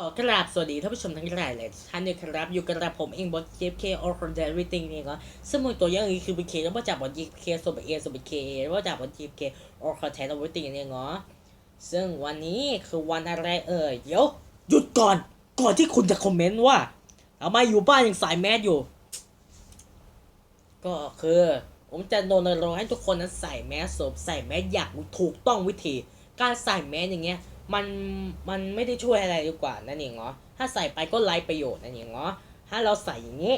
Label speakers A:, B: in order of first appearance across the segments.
A: ขอกราบสวัสดีท่านผู้ชมทั้งหลายเลยท่านด้วยครับ อยู่กับผมเองบอสเจฟเคออร์คอนเดอร์วิติงนี่ก็ซึ่งมวยตัวอย่างนี้คือเป็นเคแล้วมาจากบอสเจฟเคส่วนเป็นเอส่วนเป็นเคว่าจากบอสเจฟเคออร์คอนเดอร์วิติงนี่เนาะซึ่งวันนี้คือวันอะไรเอ่ยเดี๋ยวหยุดก่อนก่อนที่คุณจะคอมเมนต์ว่าทำไมอยู่บ้านยังใส่แมสอยู่ ก็คือ ผมจะโดนรงค์ให้ทุกคนนั้นใส่แมสสวมใส่แมสอย่างถูกต้องวิธี การใส่แมสอย่างเงี้ย มันมันไม่ได้ช่วยอะไรดีกว่านั่นเองเนาะถ้าใส่ไปก็ไร้ประโยชน์นั่นเองเนาะถ้าเราใส่อย่างงี้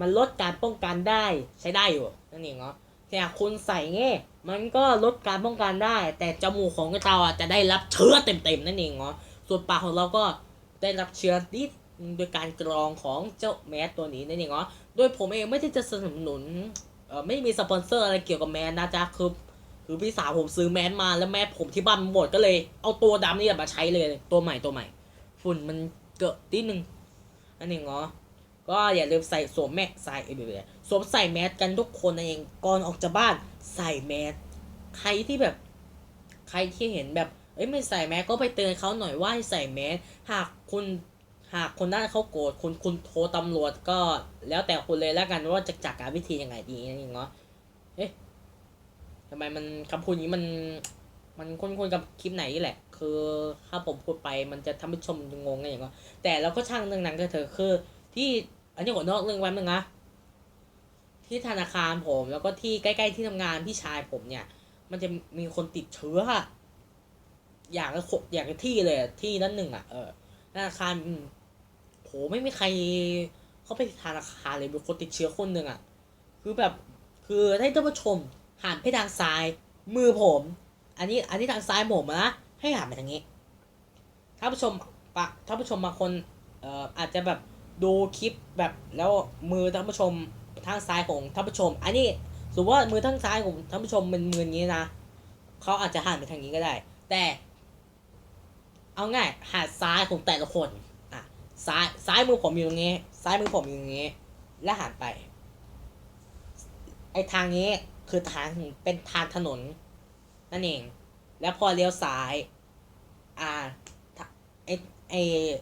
A: มันลดการป้องกันได้ใช้ได้อยู่นั่นเองเนาะแต่คุณใส่เงี้ยมันก็ลดการป้องกันได้ แต่จมูกของเราอะจะได้รับเชื้อเต็มๆนั่นเองเนาะส่วนปากของเราก็ได้รับเชื้อนิดโดยการกรองของเจ้าแมสตัวนี้นั่นเองเนาะโดยผมเองไม่ได้จะสนับสนุนเออไม่มีสปอนเซอร์อะไรเกี่ยวกับแมสนะจ๊ะคือ คือพี่สาวผมซื้อแมสมาแล้วแมสผมที่บ้านมันหมดก็เลย เอาตัวดำนี่มาใช้เลยตัวใหม่ตัวใหม่ ฝุ่นมันเกิดนิดนึงอันนี้เนาะก็อย่าลืมใส่สวมแมสใส่เออสวมใส่แมสกันทุกคนนั่นเองก่อนออกจากบ้านใส่แมสใครที่แบบ ใครที่เห็นแบบเอ้ยไม่ใส่แมสก็ไปเตือนเขาหน่อยว่าให้ใส่แมสหากคุณหากคนนั้นเขาโกรธคุณคุณโทรตำรวจก็แล้วแต่คุณเลยแล้วกันว่าจะจัดการวิธียังไงดีนั่นเองเนาะ ทำไมมันคำพูดนี้มัน มันคุ้นๆกับคลิปไหนนี่แหละ คือถ้าผมพูดไปมันจะทำให้ชมงงไงอย่างเงี้ยแต่เราก็ช่างเรื่องนั้นก็เถอะคือ ที่อันนี้ขอนอกเรื่องแป๊บนึงนะที่ธนาคารผม แล้วก็ที่ใกล้ๆที่ทำงานพี่ชายผมเนี่ย มันจะมีคนติดเชื้ออะอย่างละอย่างละที่เลยที่นั้นหนึ่งอะเออธนาคารอืมโหไม่มีใครเข้าไปธนาคารเลยมีคนติดเชื้อคนหนึ่งอะ คือแบบคือให้ท่านผู้ชม หันไปทางซ้าย มือผม อันนี้อันนี้ทางซ้ายผมนะให้หันไปทางนี้ท่านผู้ชมปะท่านผู้ชมบางคนเอ่ออาจจะแบบดูคลิปแบบแล้วมือท่านผู้ชมทางซ้ายของท่านผู้ชม อันนี้สมมติว่ามือทางซ้ายของท่านผู้ชมเป็นมืออย่างนี้นะเขาอาจจะหันไปทางนี้ก็ได้ แต่ เอาง่ายหันซ้ายของแต่ละคนอะซ้ายซ้ายมือผมอยู่ตรงนี้ ซ้ายมือผมอยู่ตรงนี้ และหันไปไอ้ทางนี้ คือทางเป็นทางถนน นั่นเอง แล้วพอเลี้ยวซ้าย อ่าไอไอ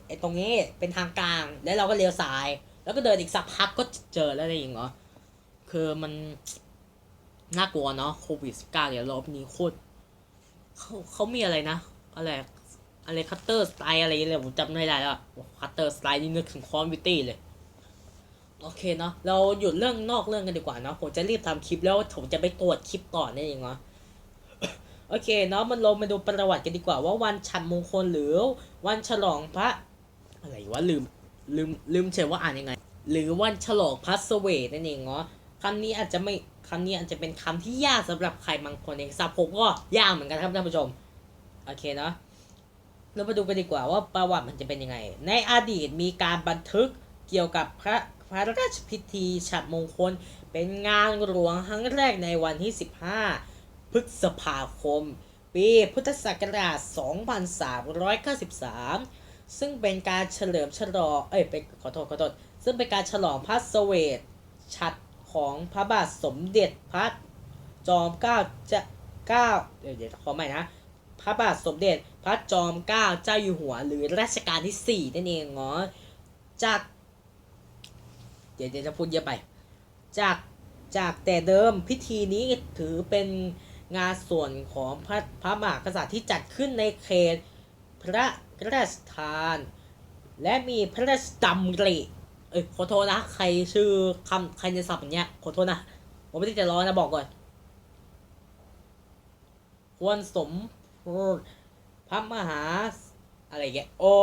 A: ไอตรงนี้เป็นทางกลาง แล้วเราก็เลี้ยวซ้าย แล้วก็เดินอีกสักพักก็เจอแล้วอะไรองเงี้ยคือมันน่ากลัวเนาะโควิดสิบเก้าเดี๋ยรอบนี้โคตรเขาเขามีอะไรนะ อะไรอะไรคัตเตอร์สไตล์อะไรเลยผมจำไม่ได้แล้วคัตเตอร์สไตล์นี่นึกถึงคอมวิตี้เลย โอเคเนาะเราหยุดเรื่องนอกเรื่องกันดีกว่าเนาะผมจะรีบทำคลิปแล้วผมจะไปตรวจคลิปต่อนั่นเองเนาะโอเคเนาะมันลงมาดูประวัติกันดีกว่าว่าวันฉันมงคลหรือวันฉลองพระอะไรวะลืมลืมลืมเฉยว่าอ่านยังไง หรือวันฉลองพระสเวทนั่นเองเนาะคำนี้อาจจะไม่คำนี้อาจจะเป็นคำที่ยากสำหรับใครบางคนเองสับผมก็ยากเหมือนกันครับท่านผู้ชมโอเคเนาะเรามาดูกันดีกว่าว่าประวัติมันจะเป็นยังไง ในอดีตมีการบันทึกเกี่ยวกับพระ พระราชพิธีฉัตรมงคล เป็นงานหลวงครั้งแรกในวันที่ 15 พฤษภาคม ปีพุทธศักราช 2393 ซึ่งเป็นการเฉลิมฉลอง เอ้ยเป็นขอโทษขอโทษ ซึ่งเป็นการฉลองพระเสวตฉัตรของพระบาทสมเด็จพระจอมเกล้าจะเกล้าเดี๋ยวเดี๋ยวขอใหม่นะ พระบาทสมเด็จพระจอมเกล้าเจ้าอยู่หัว หรือรัชกาลที่ 4 นั่นเองเนาะจาก เดี๋ยวจะพูดเยอะไป จากจากแต่เดิมพิธีนี้ถือเป็นงานส่วนของพระพระมหากษัตริย์ที่จัดขึ้นในเขตพระราชทาน และมีพระราชดำริเอ้ยขอโทษนะใครชื่อคำใครในศัพท์อย่างเงี้ยขอโทษนะผมไม่ได้จะร้อนนะบอกก่อน ควรสมพธิพระมหา อะไรแกโอ้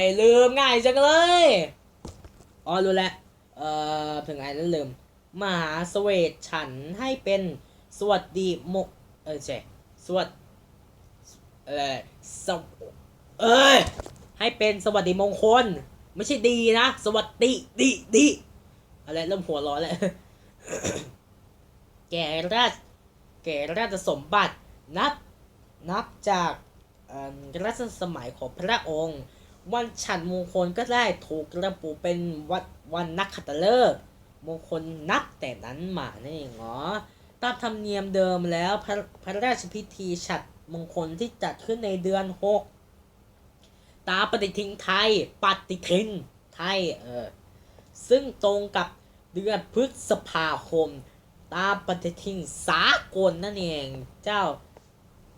A: ยลืมง่ายจังเลย อ๋อรู้แล้ว เอ่อถึงไงแล้วลืมมหาเสวตฉันให้เป็นสวัสดีมกเออใช่สวัสดเออสวเอ้ยให้เป็นสวัสดีมงคล ไม่ใช่ดีนะ สวัสดีดีดีอะไรเริ่มหัวร้อนแล้วแก่ราชแก่ราชสมบัตินับนับจากเอ่อรัชสมัยของพระองค์ วันฉันมงคลก็ได้ถูกระบุเป็นวันวันนักขัตฤกษ์มงคลนับแต่นั้นมานั่นเองเนาะตามธรรมเนียมเดิมแล้วพระพระราชพิธีฉัตรมงคลที่จัดขึ้นในเดือนหกตามปฏิทินไทย ปฏิทินไทยเออซึ่งตรงกับเดือนพฤษภาคม ตามปฏิทินสากลนั่นเอง เจ้า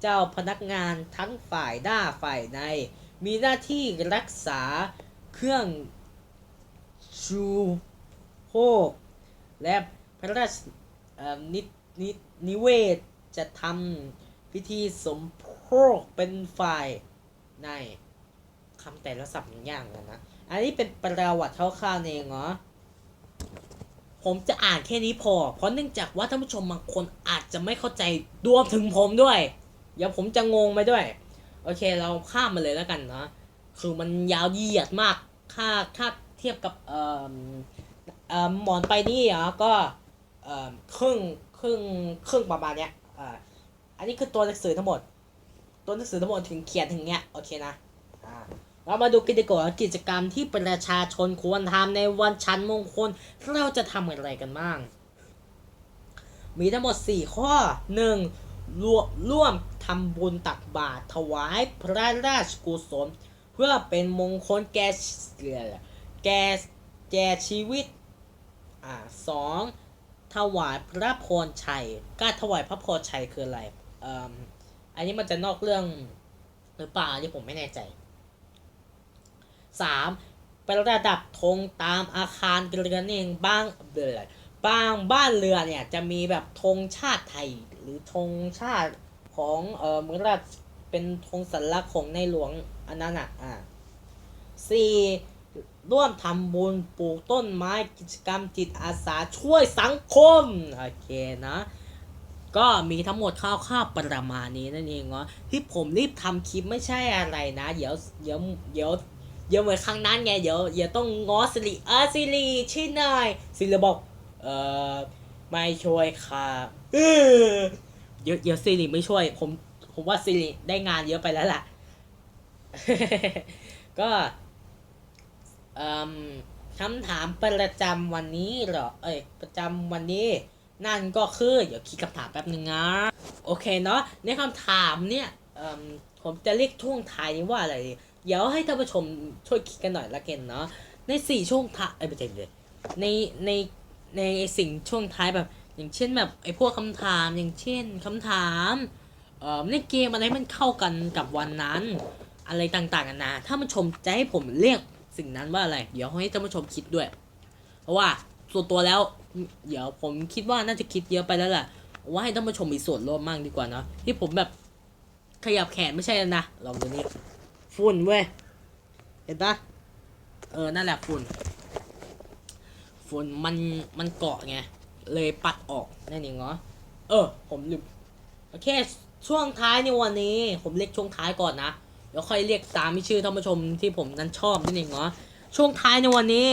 A: เจ้าพนักงานทั้งฝ่ายหน้าฝ่ายใน มีหน้าที่รักษาเครื่องชูโภคและพระราชนินนิเวศจะทำพิธีสมโภชเป็นฝ่ายในคำแต่ละศัพท์มันยากอนกันนะ อันนี้เป็นประวัติคร่าวๆเองเหรอผมจะอ่านแค่นี้พอ เพราะเนื่องจากว่าท่านผู้ชมบางคนอาจจะไม่เข้าใจรวมถึงผมด้วย เดี๋ยวผมจะงงไปด้วย โอเคเราข้ามมาเลยแล้วกันนะคือมันยาวเหยียดมากค่าค่าเทียบกับเอ่อเอ่อหมอนไปนี่เหรอก็เอ่อครึ่งครึ่งครึ่งประมาณเนี้ยอ่าอันนี้คือตัวหนังสือทั้งหมด ตัวหนังสือทั้งหมดถึงเขียนถึงเนี้ยโอเคนะอ่าเรามาดูกิจกรรมกิจกรรมที่ประชาชนควรทำในวันชันมงคลเราจะทำอะไรกันบ้าง มีทั้งหมด 4 ข้อ 1. ร่วมร่วมทำบุญตักบาตรถวายพระราชกุศล เพื่อเป็นมงคลแก่แก่แก่ชีวิตอ่าสองถวายพระพรชัย การถวายพระพรชัยคืออะไรเอ่มอันนี้มันจะนอกเรื่องหรือเปล่าอันนี้ผมไม่แน่ใจสามประดับธงตามอาคารเรือนเองบ้างเดือบางบ้านเรือเนี่ยจะมีแบบธงชาติไทย หรือธงชาติของเอ่อเมือนราชเป็นธงสัญลักษณ์ของในหลวงอันนั้นอะอ่าสี่ร่วมทำบุญปลูกต้นไม้กิจกรรมจิตอาสาช่วยสังคม โอเคนะ ก็มีทั้งหมดคร่าวๆประมาณนี้นั่นเองเนาะที่ผมรีบทำคลิปไม่ใช่อะไรนะ เดี๋ยวเดี๋ยวเดี๋ยวเดี๋ยวเหมือนครั้งนั้นไง เดี๋ยวเดี๋ยวต้องง้อสิริเออสิริช่วยหน่อยสิริบอกเอ่อไม่ช่วยค่ะ เออเดี๋ยวเดี๋ยวสิริไม่ช่วย ผม ผมว่าสิริได้งานเยอะไปแล้วล่ะ ก็คำถามประจำวันนี้เหรอ เอ้ย ประจำวันนี้ นั่นก็คือ เดี๋ยวคิดคำถามแป๊บนึงนะ โอเคเนาะ ในคำถามเนี่ยผมจะเรียกช่วงท้ายนี้ว่าอะไร เดี๋ยวให้ท่านผู้ชมช่วยคิดกันหน่อยละกันเนาะ ในสี่ช่วงท้าย เอ้ยไม่ใช่เลยใน ใน ในสิ่งช่วงท้ายแบบ อย่างเช่นแบบไอ้พวกคำถามอย่างเช่นคำถามเอ่อในเกมอะไรมันเข้ากันกับวันนั้น อะไรต่างๆกันานะถ้ามันชมจะให้ผมเรียกสิ่งนั้นว่าอะไร เดี๋ยวให้ท่านผู้ชมคิดด้วย เพราะว่าส่วนตัวแล้ว เดี๋ยวผมคิดว่าน่าจะคิดเยอะไปแล้วแหละว่าให้ท่านผู้ชมมีส่วนร่วมมากดีกว่านะที่ผมแบบขยับแขนไม่ใช่แล้วนะลองดูนี่ฝุ่นเว้ยเห็นปะเออนั่นแหละฝุ่นฝุ่นมันมันเกาะไง เลยปัดออกนั่นเองเหรอเออ ผมลืมโอเค ช่วงท้ายในวันนี้ ผมเรียกช่วงท้ายก่อนนะเดี๋ยวค่อยเรียกตามชื่อท่านผู้ชมที่ผมนั้นชอบนั่นเองเหรอช่วงท้ายในวันนี้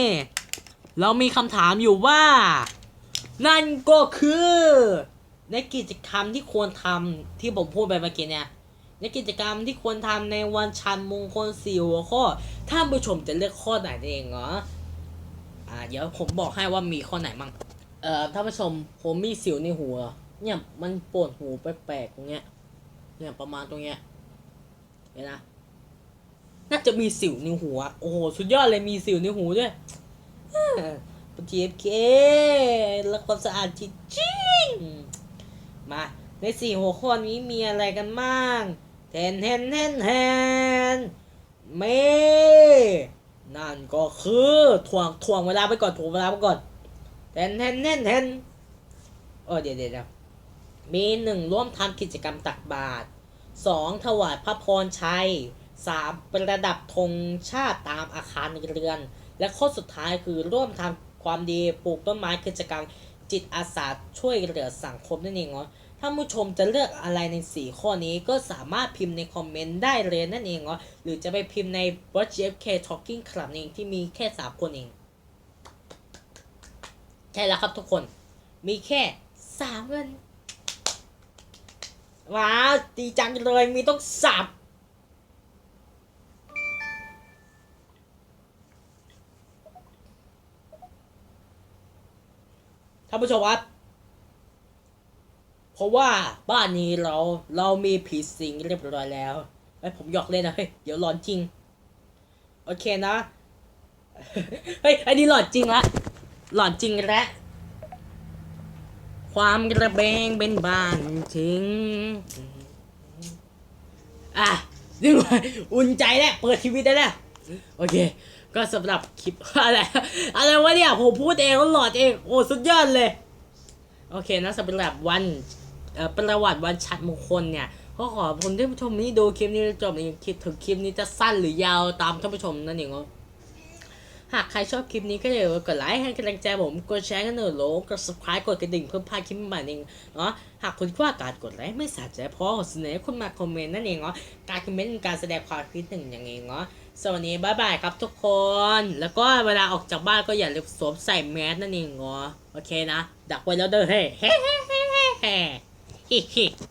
A: เรามีคำถามอยู่ว่า นั่นก็คือ ในกิจกรรมที่ควรทำที่ผมพูดไปเมื่อกี้เนี่ยในกิจกรรมที่ควรทำในวันชันมงคลสี่หัวข้อท่านผู้ชมจะเลือกข้อไหนนั่นเองเหรออ่าเดี๋ยวผมบอกให้ว่ามีข้อไหนมั่ง เอ่อท่านผู้ชมผมมีสิวในหัว เนี่ยมันปวดหูแปลกๆตรงเนี้ย เนี่ยประมาณตรงเนี้ยเห็นนะน่าจะมีสิวในหัว โอ้โหสุดยอดเลยมีสิวในหูด้วยปฏิเอฟเคแล้วความสะอาดจริงๆมาในสี่หัวข้อนี้มีอะไรกันบ้างเทนเทนเทนเทนเมนั่นก็คือถ่วงถ่วงเวลาไปก่อนถ่วงเวลาไปก่อน เทนเทนเทนเทนเออเดี๋ยวเดี๋ยวเดี๋ยวมีหนึ่งร่วมทำกิจกรรมตักบาตรสองถวายพระพรชัยสามประดับธงชาติตามอาคารเรือน และข้อสุดท้ายคือร่วมทำความดีปลูกต้นไม้กิจกรรมจิตอาสาช่วยเหลือสังคมนั่นเองเนาะถ้าผู้ชมจะเลือกอะไรใน 4 ข้อนี้ก็สามารถพิมพ์ในคอมเมนต์ได้เลยนั่นเองเนาะหรือจะไปพิมพ์ใน Watch FK Talking Club เองที่มีแค่ 3 คนเอง ใช่แล้วครับทุกคน มีแค่สามคนว้าวดีจังเลยมีต้องสับท่านผู้ชมครับเพราะว่าบ้านนี้เราเรามีผีสิงเรียบร้อยแล้วไอ้ผมหยอกเล่นนะเฮ้ยเดี๋ยวร้อนจริง โอเคนะ เฮ้ยอันนี้หลอดจริงละ หลอดจริงแล้วความกระเบงเป็นบ้านจริงอะเรียบร้อยอุ่นใจแล้วเปิดทีวีได้แล้ว โอเค ก็สำหรับคลิปอะไรอะไรวะเนี่ย ผมพูดเองแล้วหลอดเอง โอ้ สุดยอดเลย โอเคนะสำหรับวันประวัติวันชัดมงคลเนี่ยก็ขอขอบคุณท่านผู้ชมที่ดูคลิปนี้จบนี่คิดถึงคลิปนี้จะสั้นหรือยาวตามท่านผู้ชมนั่นเองเนาะ หากใครชอบคลิปนี้ก็อย่าลืมกดไลค์ให้กำลังใจผม กดแชร์กันหน่อยโหลกด subscribe กดกระดิ่งเพื่อพลาดคลิปใหม่ๆเองเนาะหากคุณคิดว่าการกดไลค์ไม่สะใจเพราะเสนอคุณมาคอมเมนต์นั่นเองเนาะการคอมเมนต์เป็นการแสดงความคิดเห็นอย่างเองเนาะสวัสดีบ๊ายบายครับทุกคน แล้วก็เวลาออกจากบ้านก็อย่าลืมสวมใส่แมสนั่นเองเนาะโอเคนะ ดักไว้แล้วเด้อเฮ้เฮ้เฮ้เฮ้เฮ้เฮ้ฮิฮิ